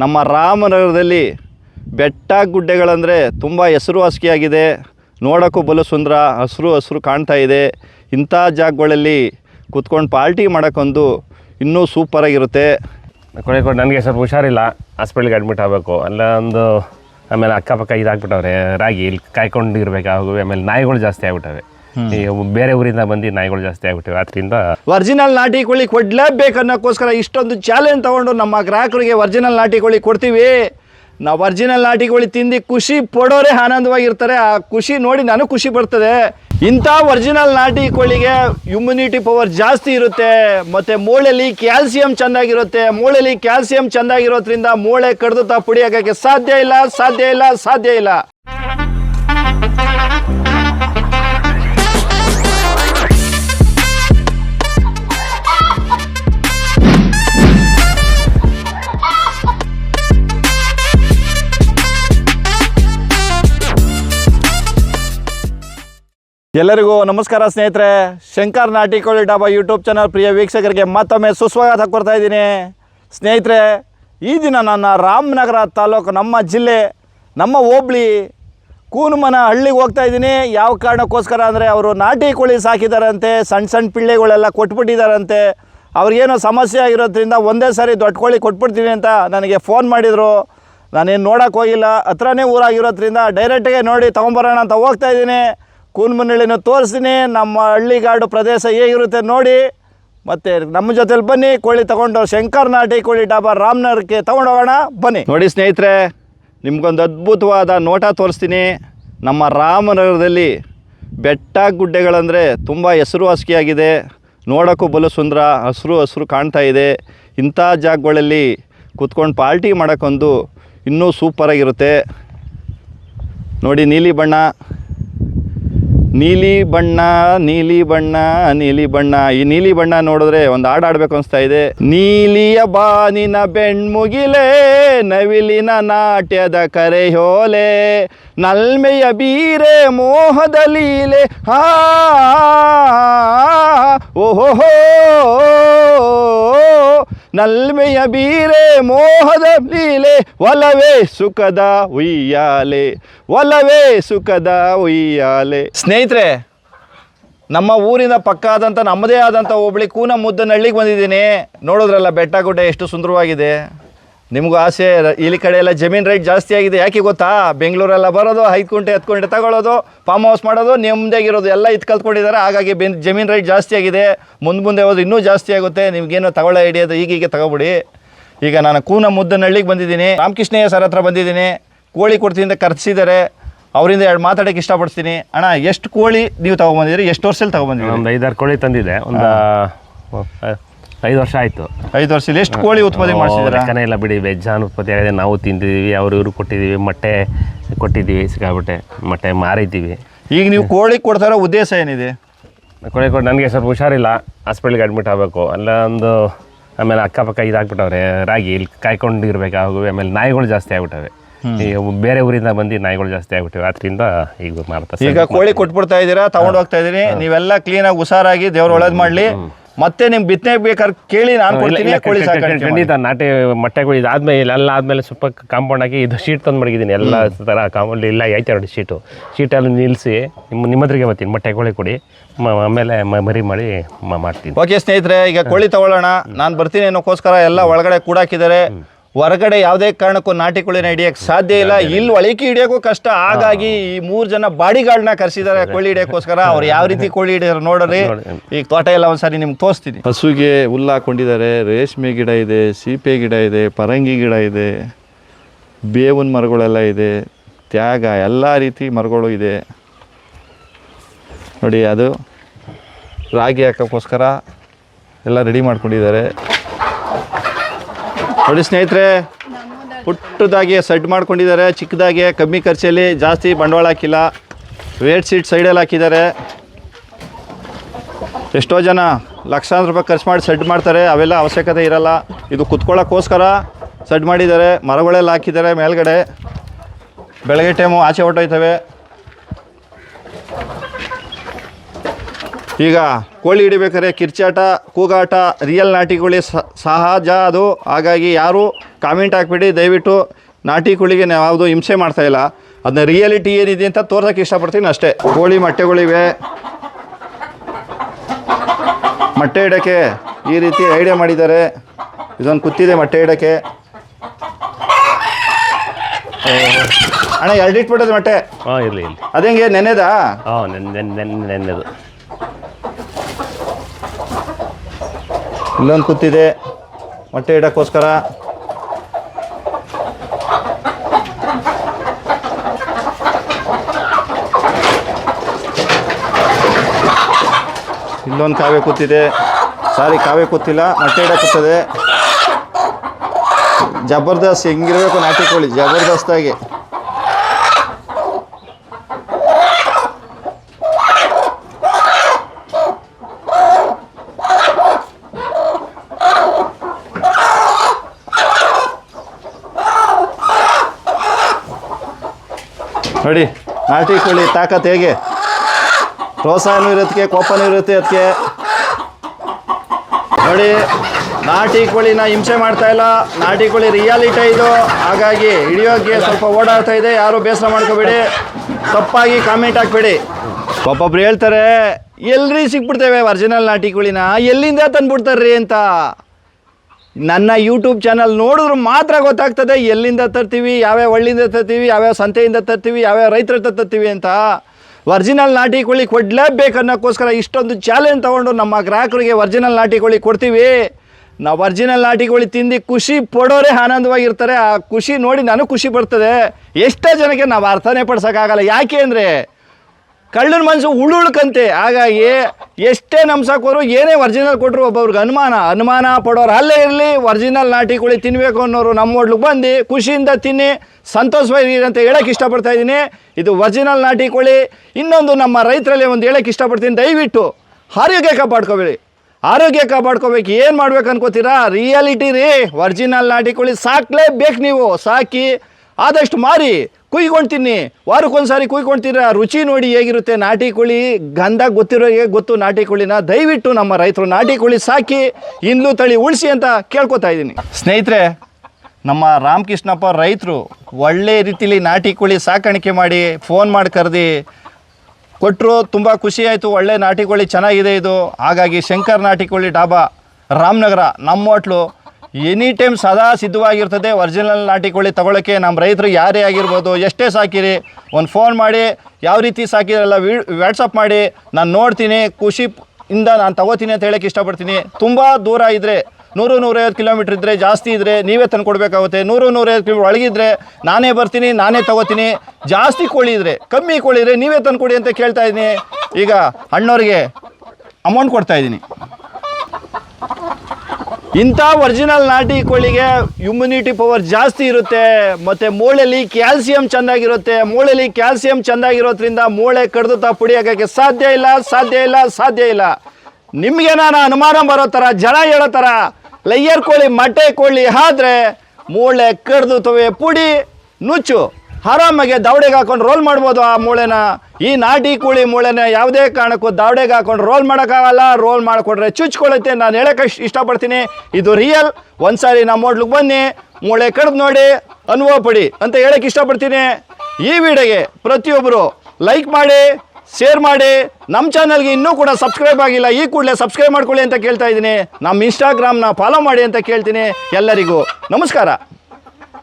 ನಮ್ಮ ರಾಮನಗರದಲ್ಲಿ ಬೆಟ್ಟ ಗುಡ್ಡೆಗಳಂದರೆ ತುಂಬ ಹೆಸರುವಾಸಿಯಾಗಿದೆ ನೋಡೋಕ್ಕೂ ಬಲು ಸುಂದರ, ಹಸಿರು ಹಸಿರು ಕಾಣ್ತಾ ಇದೆ. ಇಂಥ ಜಾಗಗಳಲ್ಲಿ ಕೂತ್ಕೊಂಡು ಪಾರ್ಟಿ ಮಾಡೋಕ್ಕೊಂದು ಇನ್ನೂ ಸೂಪರಾಗಿರುತ್ತೆ ಕೊನೆ ಕೊನೆ ನನಗೆ ಸ್ವಲ್ಪ ಹುಷಾರಿಲ್ಲ. ಹಾಸ್ಪಿಟ್ಲಿಗೆ ಅಡ್ಮಿಟ್ ಆಗಬೇಕು. ಅಲ್ಲ ಒಂದು ಆಮೇಲೆ ಅಕ್ಕಪಕ್ಕ ಇದಾಗ್ಬಿಟ್ಟವ್ರೆ, ರಾಗಿ ಇಲ್ಲಿ ಕಾಯ್ಕೊಂಡಿರ್ಬೇಕಾಗ ಆಮೇಲೆ ನಾಯಿಗಳು ಜಾಸ್ತಿ ಆಗ್ಬಿಟ್ಟವೆ. ಬೇರೆ ಊರಿಂದ ಬಂದು ನಾಯಿಗಳು ಜಾಸ್ತಿ ಆಗ್ಬಿಟ್ಟಿವೆ. ಅದರಿಂದ ಒರಿಜಿನಲ್ ನಾಟಿ ಕೋಳಿ ಕೊಡ್ಲೇಬೇಕು ಅನ್ನೋಕ್ಕೋಸ್ಕರ ಇಷ್ಟೊಂದು ಚಾಲೆಂಜ್ ತಗೊಂಡು ನಮ್ಮ ಗ್ರಾಹಕರಿಗೆ ಒರಿಜಿನಲ್ ನಾಟಿ ಕೋಳಿ ಕೊಡ್ತೀವಿ. ನಾವು ಒರಿಜಿನಲ್ ನಾಟಿ ಕೋಳಿ ತಿಂದು ಖುಷಿ ಪಡೋರೆ ಆನಂದವಾಗಿರ್ತಾರೆ. ಆ ಖುಷಿ ನೋಡಿ ನನಗೆ ಖುಷಿ ಬರ್ತದೆ ಇಂಥ ಒರಿಜಿನಲ್ ನಾಟಿ ಕೋಳಿಗೆ ಇಮ್ಯುನಿಟಿ ಪವರ್ ಜಾಸ್ತಿ ಇರುತ್ತೆ. ಮತ್ತು ಮೂಳೆಯಲ್ಲಿ ಕ್ಯಾಲ್ಸಿಯಂ ಚೆಂದಾಗಿರುತ್ತೆ ಮೂಳೆಯಲ್ಲಿ ಕ್ಯಾಲ್ಸಿಯಂ ಚೆಂದಾಗಿರೋದ್ರಿಂದ ಮೂಳೆ ಕಡ್ದು ತಾ ಪುಡಿ ಸಾಧ್ಯ ಇಲ್ಲ ಸಾಧ್ಯ ಇಲ್ಲ ಸಾಧ್ಯ ಇಲ್ಲ. ಎಲ್ಲರಿಗೂ ನಮಸ್ಕಾರ ಸ್ನೇಹಿತರೆ. ಶಂಕರ್ ನಾಟಿ ಕೋಳಿ ಡಾಬಾ ಯೂಟ್ಯೂಬ್ ಚಾನಲ್ ಪ್ರಿಯ ವೀಕ್ಷಕರಿಗೆ ಮತ್ತೊಮ್ಮೆ ಸುಸ್ವಾಗತ ಕೊಡ್ತಾ ಇದ್ದೀನಿ. ಸ್ನೇಹಿತರೆ, ಈ ದಿನ ನನ್ನ ರಾಮನಗರ ತಾಲೂಕು ನಮ್ಮ ಜಿಲ್ಲೆ, ನಮ್ಮ ಹೋಬ್ಳಿ ಕೂನುಮನ ಹಳ್ಳಿಗೆ ಹೋಗ್ತಾ ಇದ್ದೀನಿ. ಯಾವ ಕಾರಣಕ್ಕೋಸ್ಕರ ಅಂದರೆ ಅವರು ನಾಟಿ ಕೋಳಿ ಸಾಕಿದಾರಂತೆ ಸಣ್ಣ ಸಣ್ಣ ಪಿಳ್ಳೆಗಳೆಲ್ಲ ಕೊಟ್ಬಿಟ್ಟಿದ್ದಾರಂತೆ ಅವ್ರಿಗೇನೋ ಸಮಸ್ಯೆ ಆಗಿರೋದ್ರಿಂದ ಒಂದೇ ಸಾರಿ ದೊಡ್ಡ ಕೋಳಿ ಕೊಟ್ಬಿಡ್ತೀನಿ ಅಂತ ನನಗೆ ಫೋನ್ ಮಾಡಿದರು. ನಾನೇನು ನೋಡೋಕ್ಕೋಗಿಲ್ಲ ಹತ್ರನೇ ಊರಾಗಿರೋದ್ರಿಂದ ಡೈರೆಕ್ಟಾಗೆ ನೋಡಿ ತೊಗೊಂಬರೋಣ ಅಂತ ಹೋಗ್ತಾ ಇದ್ದೀನಿ. ಕೂನ್ಮನಹಳ್ಳಿನ ತೋರಿಸ್ತೀನಿ. ನಮ್ಮ ಹಳ್ಳಿಗಾಡು ಪ್ರದೇಶ ಹೇಗಿರುತ್ತೆ ನೋಡಿ. ಮತ್ತು ನಮ್ಮ ಜೊತೆಲಿ ಬನ್ನಿ. ಕೋಳಿ ತಗೊಂಡು ಶಂಕರ್ ನಾಟಿ ಕೋಳಿ ಡಾಬಾ ರಾಮನಗರಕ್ಕೆ ತಗೊಂಡೋಗೋಣ. ಬನ್ನಿ. ನೋಡಿ ಸ್ನೇಹಿತರೆ, ನಿಮ್ಗೊಂದು ಅದ್ಭುತವಾದ ನೋಟ ತೋರಿಸ್ತೀನಿ. ನಮ್ಮ ರಾಮನಗರದಲ್ಲಿ ಬೆಟ್ಟ ಗುಡ್ಡೆಗಳಂದರೆ ತುಂಬ ಹೆಸರುವಾಸಿಯಾಗಿದೆ ನೋಡೋಕ್ಕೂ ಬಲು ಸುಂದರ, ಹಸಿರು ಹಸಿರು ಕಾಣ್ತಾ ಇದೆ. ಇಂಥ ಜಾಗಗಳಲ್ಲಿ ಕೂತ್ಕೊಂಡು ಪಾರ್ಟಿ ಮಾಡೋಕ್ಕೊಂದು ಇನ್ನೂ ಸೂಪರಾಗಿರುತ್ತೆ ನೋಡಿ ನೀಲಿ ಬಣ್ಣ. ನೀಲಿ ಬಣ್ಣ ನೀಲಿ ಬಣ್ಣ ನೀಲಿ ಬಣ್ಣ. ಈ ನೀಲಿ ಬಣ್ಣ ನೋಡಿದ್ರೆ ಒಂದು ಹಾಡು ಆಡ್ಬೇಕು ಅನಿಸ್ತಾ ಇದೆ. ನೀಲಿಯ ಬಾನಿನ ಬೆಣ್ಮುಗಿಲೆ, ನವಿಲಿನ ನಾಟ್ಯದ ಕರೆಯೋಲೆ ನಲ್ಮೆಯ ಬೀರೆ ಮೋಹದ ಲೀಲೆ. ಹಾ ಓಹೋ ನಲ್ಮೆಯ ಬೀರೆ ಮೋಹದ ಲೀಲೆ. ಒಲವೇ ಸುಖದ ಉಯ್ಯಾಲೆ, ಒಲವೇ ಸುಖದ ಉಯ್ಯಾಲೆ. ಸ್ನೇಹಿತರೆ, ನಮ್ಮ ಊರಿನ ಪಕ್ಕ ಆದಂಥ ನಮ್ಮದೇ ಆದಂಥ ಹೋಬಳಿ ಕೂನ ಮುದ್ದನಹಳ್ಳಿಗೆ ಬಂದಿದ್ದೀನಿ. ನೋಡೋದ್ರಲ್ಲ ಬೆಟ್ಟ ಗುಡ್ಡ ಎಷ್ಟು ಸುಂದರವಾಗಿದೆ. ನಿಮಗೂ ಆಸೆ, ಇಲ್ಲಿ ಕಡೆ ಎಲ್ಲ ಜಮೀನು ರೇಟ್ ಜಾಸ್ತಿ ಆಗಿದೆ. ಯಾಕೆ ಗೊತ್ತಾ? ಬೆಂಗಳೂರೆಲ್ಲ ಬರೋದು ಐದು ಕುಂಟೆ ಹತ್ತು ಕುಂಟೆ ತಗೊಳ್ಳೋದು ಫಾರ್ಮ್ ಹೌಸ್ ಮಾಡೋದು ನೆಮ್ಮದಿಯಾಗಿರೋದು ಎಲ್ಲ ಇದು ಕಲ್ತ್ಕೊಂಡಿದ್ದಾರೆ. ಹಾಗಾಗಿ ಬೆನ್, ಜಮೀನು ರೇಟ್ ಜಾಸ್ತಿ ಆಗಿದೆ. ಮುಂದೆ ಮುಂದೆ ಹೋದ್ರೆ ಇನ್ನೂ ಜಾಸ್ತಿ ಆಗುತ್ತೆ. ನಿಮ್ಗೇನೋ ತಗೊಳ್ಳೋ ಐಡಿಯಾದ ಈಗೀಗೆ ತಗೊಬಿಡಿ. ಈಗ ನಾನು ಕೂನ ಮುದ್ದನಹಳ್ಳಿಗೆ ಬಂದಿದ್ದೀನಿ. ರಾಮಕೃಷ್ಣಯ್ಯ ಸರ್ ಹತ್ರ ಬಂದಿದ್ದೀನಿ. ಕೋಳಿ ಕರೆಸಿದ್ದಾರೆ ಕರ್ಸಿದ್ದಾರೆ. ಅವರಿಂದ ಎರಡು ಮಾತಾಡಕ್ಕೆ ಇಷ್ಟಪಡ್ತೀನಿ. ಅಣ್ಣ ಎಷ್ಟು ಕೋಳಿ ನೀವು ತಗೊಂಬಂದಿದ್ರಿ? ಎಷ್ಟು ವರ್ಷದಲ್ಲಿ ತಗೊಂಬಂದಿದ್ರಿ? ಒಂದು ಐದಾರು ಕೋಳಿ ತಂದಿದೆ. ಒಂದು ಐದು ವರ್ಷ ಆಯಿತು. ಐದು ವರ್ಷದಲ್ಲಿ ಎಷ್ಟು ಕೋಳಿ ಉತ್ಪಾದನೆ ಮಾಡಿಸಿದ್ರೆ ಇಲ್ಲ ಬಿಡಿ. ವೆಜ್ಜಾನ್ ಉತ್ಪತ್ತಿ ಆಗಿದೆ ನಾವು ತಿಂದಿದ್ದೀವಿ ಅವ್ರು ಇವ್ರಿಗೆ ಕೊಟ್ಟಿದ್ದೀವಿ ಮೊಟ್ಟೆ ಕೊಟ್ಟಿದ್ದೀವಿ ಸಿಕ್ಕಾಬಿಟ್ಟೆ ಮೊಟ್ಟೆ ಮಾರಿದ್ದೀವಿ. ಈಗ ನೀವು ಕೋಳಿ ಕೊಡ್ತಾರೋ ಉದ್ದೇಶ ಏನಿದೆ? ಕೋಳಿ ಕೊಟ್ಟು ನನಗೆ ಸ್ವಲ್ಪ ಹುಷಾರಿಲ್ಲ. ಹಾಸ್ಪಿಟ್ಲಿಗೆ ಅಡ್ಮಿಟ್ ಆಗಬೇಕು. ಅಲ್ಲ ಒಂದು ಆಮೇಲೆ ಅಕ್ಕಪಕ್ಕ ಇದಾಗ್ಬಿಟ್ಟವ್ರೆ ರಾಗಿ ಇಲ್ಲಿ ಕಾಯ್ಕೊಂಡು ಇರಬೇಕಾಗು ಆಮೇಲೆ ನಾಯಿಗಳು ಜಾಸ್ತಿ ಆಗ್ಬಿಟ್ಟವೆ. ಈಗ ಬೇರೆ ಊರಿಂದ ಬಂದು ನಾಯಿಗಳು ಜಾಸ್ತಿ ಆಗ್ಬಿಟ್ಟಿವೆ. ಅದರಿಂದ ಈಗ ಮಾಡ್ತಾ ಈಗ ಕೋಳಿ ಕೊಟ್ಬಿಡ್ತಾ ಇದ್ದೀರಾ? ತಗೊಂಡು ಹೋಗ್ತಾ ಇದ್ದೀನಿ. ನೀವೆಲ್ಲ ಕ್ಲೀನಾಗಿ ಹುಷಾರಾಗಿ ದೇವ್ರು ಒಳ್ಳೇದು ಮಾಡಲಿ. ಮತ್ತೆ ನಿಮ್ ಬಿತ್ತನೆ ಬೇಕಾದ್ರೆ ಕೇಳಿ ನಾನು ಕೊಡ್ತೀನಿ ಕೋಳಿ ಸಾಕಾಣಿಕೆ ಮಾಡಿ. ಖಂಡಿತ ನಾಟಿ ಮೊಟ್ಟೆಗಳು ಇದಾದ್ಮೇಲೆ ಎಲ್ಲ ಆದ್ಮೇಲೆ ಸ್ವಲ್ಪ ಕಾಂಪೌಂಡ್ ಹಾಕಿ ಇದು ಶೀಟ್ ತಂದು ಮಡಗಿದ್ದೀನಿ. ಎಲ್ಲ ಥರ ಕಾಂಪೌಂಡ್ ಇಲ್ಲ ಐತೆ ನೋಡಿ ಶೀಟು. ಶೀಟಲ್ಲಿ ನಿಲ್ಲಿಸಿ ನಿಮ್ಮ ನಿಮ್ಮ ಹತ್ರಿಗೆ ಬರ್ತೀನಿ ಮೊಟ್ಟೆ ಕೋಳಿ ಕೊಡಿ. ಮ- ಆಮೇಲೆ ಮ- ಮರಿ ಮಾಡಿ ಮ- ಮಾಡ್ತೀನಿ. ಓಕೆ ಸ್ನೇಹಿತರೆ ಈಗ ಕೋಳಿ ತಗೊಳ್ಳೋಣ. ನಾನು ಬರ್ತೀನಿ ಅನ್ನೋಕ್ಕೋಸ್ಕರ ಎಲ್ಲ ಒಳಗಡೆ ಕೂಡಾಕಿದ್ದಾರೆ. ಹೊರಗಡೆ ಯಾವುದೇ ಕಾರಣಕ್ಕೂ ನಾಟಿ ಕೋಳಿನ ಹಿಡಿಯಕ್ಕೆ ಸಾಧ್ಯ ಇಲ್ಲ. ಇಲ್ಲಿ. ಒಳಕಿ ಹಿಡಿಯೋಕ್ಕೂ ಕಷ್ಟ. ಹಾಗಾಗಿ ಈ ಮೂರು ಜನ ಬಾಡಿ ಗಾರ್ಡ್ನ ಕರೆಸಿದ್ದಾರೆ. ಕೋಳಿ ಹಿಡಿಯೋಕ್ಕೋಸ್ಕರ. ಅವ್ರು ಯಾವ ರೀತಿ ಕೋಳಿ ಹಿಡಿಯೋರು ನೋಡ್ರಿ. ಈಗ ತೋಟ ಎಲ್ಲ ಒಂದ್ಸರಿ ನಿಮ್ಗೆ ತೋರಿಸ್ತೀನಿ. ಹಸುಗೆ ಹುಲ್ಲು ಹಾಕೊಂಡಿದ್ದಾರೆ. ರೇಷ್ಮೆ ಗಿಡ ಇದೆ ಸೀಪೆ ಗಿಡ ಇದೆ ಪರಂಗಿ ಗಿಡ ಇದೆ ಬೇವಿನ ಮರಗಳೆಲ್ಲ ಇದೆ ತ್ಯಾಗ ಎಲ್ಲ ರೀತಿ ಮರಗಳು ಇದೆ. ನೋಡಿ ಅದು ರಾಗಿ ಹಾಕೋಕ್ಕೋಸ್ಕರ ಎಲ್ಲ ರೆಡಿ ಮಾಡ್ಕೊಂಡಿದ್ದಾರೆ. ನೋಡಿ ಸ್ನೇಹಿತರೆ ಪುಟ್ಟದಾಗಿ ಸೆಟ್ ಮಾಡ್ಕೊಂಡಿದ್ದಾರೆ ಚಿಕ್ಕದಾಗಿ ಕಮ್ಮಿ ಖರ್ಚಲ್ಲಿ ಜಾಸ್ತಿ ಬಂಡವಾಳ ಹಾಕಿಲ್ಲ. ವೇಟ್ ಸೀಟ್ ಸೈಡಲ್ಲಿ ಹಾಕಿದ್ದಾರೆ. ಎಷ್ಟೋ ಜನ ಲಕ್ಷಾಂತರ ರೂಪಾಯಿ ಖರ್ಚು ಮಾಡಿ ಸೆಡ್ ಮಾಡ್ತಾರೆ, ಅವೆಲ್ಲ ಅವಶ್ಯಕತೆ ಇರಲ್ಲ. ಇದು ಕುತ್ಕೊಳ್ಳೋಕ್ಕೋಸ್ಕರ ಸೆಡ್ ಮಾಡಿದ್ದಾರೆ, ಮರಗಳೆಲ್ಲ ಹಾಕಿದ್ದಾರೆ ಮೇಲ್ಗಡೆ. ಬೆಳಗ್ಗೆ ಟೈಮು ಆಚೆ ಹೊಟ್ಟೋಯ್ತವೆ ಈಗ ಕೋಳಿ ಹಿಡಿಬೇಕಾದ್ರೆ ಕಿರ್ಚಾಟ ಕೂಗಾಟ ರಿಯಲ್ ನಾಟಿ ಕೋಳಿ ಸಹಜ ಅದು. ಹಾಗಾಗಿ ಯಾರು ಕಾಮೆಂಟ್ ಹಾಕ್ಬಿಡಿ. ದಯವಿಟ್ಟು ನಾಟಿ ಕೋಳಿಗೆ ನಾವು ಯಾವುದು ಹಿಂಸೆ ಮಾಡ್ತಾ ಇಲ್ಲ. ಅದನ್ನ ರಿಯಾಲಿಟಿ ಏನಿದೆ ಅಂತ ತೋರ್ಸಕ್ಕೆ ಇಷ್ಟಪಡ್ತೀನಿ ಅಷ್ಟೇ. ಕೋಳಿ ಮೊಟ್ಟೆಗಳಿವೆ. ಮೊಟ್ಟೆ ಇಡೋಕ್ಕೆ ಈ ರೀತಿ ಐಡಿಯಾ ಮಾಡಿದ್ದಾರೆ. ಇದೊಂದು ಕುತ್ತಿದೆ ಮೊಟ್ಟೆ ಇಡೋಕ್ಕೆ. ಅಣ್ಣ ಎರಡು ಇಟ್ಬಿಟ್ಟದೆ ಮೊಟ್ಟೆ. ಅದೇ ಇರಲಿ ಇರಲಿ. ಅದೇಂಗೆ ನೆನೆದಾ ಹಾಂ ನೆನ್ ನೆನ್ ನೆನ್ ನೆನ್ನೆದು ಇಲ್ಲೊಂದು ಕೂತಿದೆ. ಮೊಟ್ಟೆ ಇಡೋಕ್ಕೋಸ್ಕರ. ಇಲ್ಲೊಂದು ಕಾವೆ ಕೂತಿದೆ. ಸಾರಿ ಕಾವೆ ಕೂತಿಲ್ಲ. ಮೊಟ್ಟೆ ಇಡ ಕೂತದೆ ಜಬರ್ದಸ್ತ್ ಹೆಂಗಿರಬೇಕು ನಾಟಿ ಕೋಳಿ, ಜಬರ್ದಸ್ತಾಗಿ. ನೋಡಿ ನಾಟಿ ಕೋಳಿ ತಾಕತ್ ಹೇಗೆ? ಪ್ರೋತ್ಸಾಹನೂ ಇರೋದಕ್ಕೆ ಕೋಪನೂ ಇರುತ್ತೆ ಅದಕ್ಕೆ ನೋಡಿ ನಾಟಿ ಕೋಳಿನ ಹಿಂಸೆ ಮಾಡ್ತಾ ಇಲ್ಲ. ನಾಟಿ ಕೋಳಿ ರಿಯಾಲಿಟಿ ಇದು. ಹಾಗಾಗಿ ಹಿಡಿಯೋಕ್ಕೆ ಸ್ವಲ್ಪ ಓಡಾಡ್ತಾ ಇದೆ. ಯಾರು ಬೇಸರ ಮಾಡ್ಕೋಬೇಡಿ. ತಪ್ಪಾಗಿ ಕಾಮೆಂಟ್ ಹಾಕ್ಬೇಡಿ. ಒಬ್ಬೊಬ್ರು ಹೇಳ್ತಾರೆ, ಎಲ್ರಿ ಸಿಕ್ಬಿಡ್ತೇವೆ ಒರಿಜಿನಲ್ ನಾಟಿ ಕೋಳಿನ. ಎಲ್ಲಿಂದ ತಂದ್ಬಿಡ್ತಾರ್ರಿ ಅಂತ. ನನ್ನ ಯೂಟ್ಯೂಬ್ ಚಾನಲ್ ನೋಡಿದ್ರು ಮಾತ್ರ ಗೊತ್ತಾಗ್ತದೆ ಎಲ್ಲಿಂದ ತರ್ತೀವಿ, ಯಾವ್ಯಾವ ಹಳ್ಳಿಯಿಂದ ತರ್ತೀವಿ, ಯಾವ್ಯಾವ ಸಂತೆಯಿಂದ ತರ್ತೀವಿ, ಯಾವ್ಯಾವ ರೈತರ ತರ್ತೀವಿ ಅಂತ. ವರ್ಜಿನಲ್ ನಾಟಿ ಕೋಳಿ ಕೊಡಲೇಬೇಕು ಅನ್ನೋಕ್ಕೋಸ್ಕರ ಇಷ್ಟೊಂದು ಚಾಲೆಂಜ್ ತೊಗೊಂಡು ನಮ್ಮ ಗ್ರಾಹಕರಿಗೆ ವರ್ಜಿನಲ್ ನಾಟಿ ಕೋಳಿ ಕೊಡ್ತೀವಿ. ನಾವು ವರ್ಜಿನಲ್ ನಾಟಿ ಕೋಳಿ ತಿಂದು ಖುಷಿ ಪಡೋರೇ ಆನಂದವಾಗಿರ್ತಾರೆ. ಆ ಖುಷಿ ನೋಡಿ ನನಗೆ ಖುಷಿ ಬರ್ತದೆ. ಎಷ್ಟೋ ಜನಕ್ಕೆ ನಾವು ಅರ್ಥನೇ ಪಡ್ಸೋಕ್ಕಾಗಲ್ಲ ಯಾಕೆ ಅಂದರೆ ಕಳ್ಳನ ಮನಸ್ಸು ಉಳುಳ್ಕಂತೆ. ಹಾಗಾಗಿ ಎಷ್ಟೇ ನಮ್ಸಕ್ಕೋರು ಏನೇ ಒರಿಜಿನಲ್ ಕೊಟ್ಟರು ಒಬ್ಬೊಬ್ರಿಗೆ ಅನುಮಾನ. ಅನುಮಾನ ಪಡೋರು ಅಲ್ಲೇ ಇರಲಿ ಒರಿಜಿನಲ್ ನಾಟಿ ಕೋಳಿ ತಿನ್ನಬೇಕು ಅನ್ನೋರು ನಮ್ಮ ಹೋಟ್ಲಿಗೆ ಬಂದು ಖುಷಿಯಿಂದ ತಿನ್ನಿ ಸಂತೋಷವಾಗಿ ಅಂತ ಹೇಳಕ್ಕೆ ಇಷ್ಟಪಡ್ತಾ ಇದ್ದೀನಿ. ಇದು ಒರಿಜಿನಲ್ ನಾಟಿ ಕೋಳಿ. ಇನ್ನೊಂದು ನಮ್ಮ ರೈತರಲ್ಲಿ ಒಂದು ಹೇಳಕ್ಕೆ ಇಷ್ಟಪಡ್ತೀನಿ. ದಯವಿಟ್ಟು ಆರೋಗ್ಯ ಕಾಪಾಡ್ಕೋಬೇಡಿ. ಆರೋಗ್ಯ ಕಾಪಾಡ್ಕೋಬೇಕು. ಏನು ಮಾಡ್ಬೇಕು ಅನ್ಕೋತೀರಾ? ರಿಯಾಲಿಟಿ ರೀ. ಒರಿಜಿನಲ್ ನಾಟಿ ಕೋಳಿ ಸಾಕಲೇಬೇಕು ನೀವು. ಸಾಕಿ ಆದಷ್ಟು ಮಾರಿ. ಕುಯ್ಕೊಂಡು ತಿನ್ನಿ ವಾರಕ್ಕೊಂದ್ಸಾರಿ ಕುಯ್ಕೊಂಡು ತಿನ್ನ ರುಚಿ ನೋಡಿ ಹೇಗಿರುತ್ತೆ ನಾಟಿ ಕೋಳಿ? ಗಂಧ ಗೊತ್ತಿರೋರಿಗೆ ಗೊತ್ತು ನಾಟಿ ಕೋಳಿನ. ದಯವಿಟ್ಟು ನಮ್ಮ ರೈತರು ನಾಟಿ ಕೋಳಿ ಸಾಕಿ ಇಂದ್ಲು ತಳಿ ಉಳಿಸಿ ಅಂತ ಕೇಳ್ಕೊತಾ ಇದ್ದೀನಿ. ಸ್ನೇಹಿತರೆ, ನಮ್ಮ ರಾಮಕೃಷ್ಣಪ್ಪ ರೈತರು ಒಳ್ಳೆ ರೀತಿಲಿ ನಾಟಿ ಕೋಳಿ ಸಾಕಾಣಿಕೆ ಮಾಡಿ ಫೋನ್ ಮಾಡಿ ಕರೆದಿ ಕೊಟ್ಟರು ತುಂಬ ಖುಷಿ ಆಯಿತು, ಒಳ್ಳೆ ನಾಟಿ ಕೋಳಿ ಚೆನ್ನಾಗಿದೆ ಇದು. ಹಾಗಾಗಿ ಶಂಕರ್ ನಾಟಿ ಕೋಳಿ ಡಾಬಾ, ರಾಮನಗರ, ನಮ್ಮ ಹೋಟ್ಲು ಎನಿ ಟೈಮ್ ಸದಾ ಸಿದ್ಧವಾಗಿರ್ತದೆ ಒರಿಜಿನಲ್ ನಾಟಿ ಕೋಳಿ ತಗೊಳ್ಳೋಕ್ಕೆ ನಮ್ಮ ರೈತರು ಯಾರೇ ಆಗಿರ್ಬೋದು, ಎಷ್ಟೇ ಸಾಕಿರಿ, ಒಂದು ಫೋನ್ ಮಾಡಿ, ಯಾವ ರೀತಿ ಸಾಕಿರಲ್ಲ ವಿ ವಾಟ್ಸಪ್ ಮಾಡಿ, ನಾನು ನೋಡ್ತೀನಿ, ಖುಷಿ ಇಂದ ನಾನು ತಗೋತೀನಿ ಅಂತ ಹೇಳಕ್ಕೆ ಇಷ್ಟಪಡ್ತೀನಿ. ತುಂಬ ದೂರ ಇದ್ದರೆ ನೂರು ನೂರೈವತ್ತು ಕಿಲೋಮೀಟ್ರ್ ಇದ್ದರೆ ಜಾಸ್ತಿ ಇದ್ದರೆ ನೀವೇ ತಂದು ಕೊಡಬೇಕಾಗುತ್ತೆ. ನೂರು ನೂರೈವತ್ತು ಕಿಲೋಮೀಟ್ರ್ ಒಳಗಿದ್ರೆ ನಾನೇ ಬರ್ತೀನಿ, ನಾನೇ ತಗೋತೀನಿ. ಜಾಸ್ತಿ ಕೋಳಿ ಇದ್ದರೆ ಕಮ್ಮಿ ಕೋಳಿ ಇದ್ದರೆ ನೀವೇ ತಂದು ಕೊಡಿ ಅಂತ ಕೇಳ್ತಾ ಇದ್ದೀನಿ. ಈಗ ಅಣ್ಣವ್ರಿಗೆ ಅಮೌಂಟ್ ಕೊಡ್ತಾ ಇದ್ದೀನಿ. ಇಂಥ ಒರಿಜಿನಲ್ ನಾಟಿ ಕೋಳಿಗೆ ಇಮ್ಯುನಿಟಿ ಪವರ್ ಜಾಸ್ತಿ ಇರುತ್ತೆ, ಮತ್ತು ಮೂಳೆಯಲ್ಲಿ ಕ್ಯಾಲ್ಸಿಯಂ ಚೆಂದಾಗಿರುತ್ತೆ ಮೂಳೆಯಲ್ಲಿ ಕ್ಯಾಲ್ಸಿಯಂ ಚೆಂದಾಗಿರೋದ್ರಿಂದ ಮೂಳೆ ಕಡ್ದು ತಾ ಪುಡಿ ಸಾಧ್ಯ ಇಲ್ಲ ಸಾಧ್ಯ ಇಲ್ಲ ಸಾಧ್ಯ ಇಲ್ಲ. ನಿಮಗೆ ನಾನು ಅನುಮಾನ ಬರೋ ಥರ ಜನ ಹೇಳೋ ಥರ ಲೈಯರ್ ಕೋಳಿ, ಮೊಟ್ಟೆ ಕೋಳಿ ಆದ್ರೆ ಮೂಳೆ ಕಡ್ದು ತವೆ ಪುಡಿ ನುಚ್ಚು. ಆರಾಮಾಗಿ ದವಡೆಗೆ ಹಾಕೊಂಡು ರೋಲ್ ಮಾಡ್ಬೋದು ಆ ಮೂಳೆನ. ಈ ನಾಟಿ ಕೋಳಿ ಮೂಳೆನ ಯಾವುದೇ ಕಾರಣಕ್ಕೂ ದಾವಡೆಗೆ ಹಾಕೊಂಡು ರೋಲ್ ಮಾಡೋಕ್ಕಾಗಲ್ಲ ರೋಲ್ ಮಾಡಿಕೊಟ್ರೆ ಚುಚ್ಕೊಳ್ಳುತ್ತೆ ನಾನು ಹೇಳೋಕೆ ಇಷ್ಟ- ಇಷ್ಟಪಡ್ತೀನಿ. ಇದು ರಿಯಲ್ ಒಂದ್ಸಾರಿ ನಮ್ಮ ಹೋಟ್ಲಿಗೆ ಬನ್ನಿ, ಮೂಳೆ ಕಡ್ದು ನೋಡಿ, ಅನುಭವ ಪಡಿ ಅಂತ ಹೇಳಕ್ಕೆ ಇಷ್ಟಪಡ್ತೀನಿ. ಈ ವಿಡಿಯೋಗೆ ಪ್ರತಿಯೊಬ್ಬರು ಲೈಕ್ ಮಾಡಿ ಶೇರ್ ಮಾಡಿ. ನಮ್ಮ ಚಾನಲ್ಗೆ ಇನ್ನೂ ಕೂಡ ಸಬ್ಸ್ಕ್ರೈಬ್ ಆಗಿಲ್ಲ, ಈ ಕೂಡಲೇ ಸಬ್ಸ್ಕ್ರೈಬ್ ಮಾಡ್ಕೊಳ್ಳಿ ಅಂತ ಕೇಳ್ತಾ ಇದ್ದೀನಿ. ನಮ್ಮ ಇನ್ಸ್ಟಾಗ್ರಾಮ್ನ ಫಾಲೋ ಮಾಡಿ ಅಂತ ಕೇಳ್ತೀನಿ. ಎಲ್ಲರಿಗೂ ನಮಸ್ಕಾರ.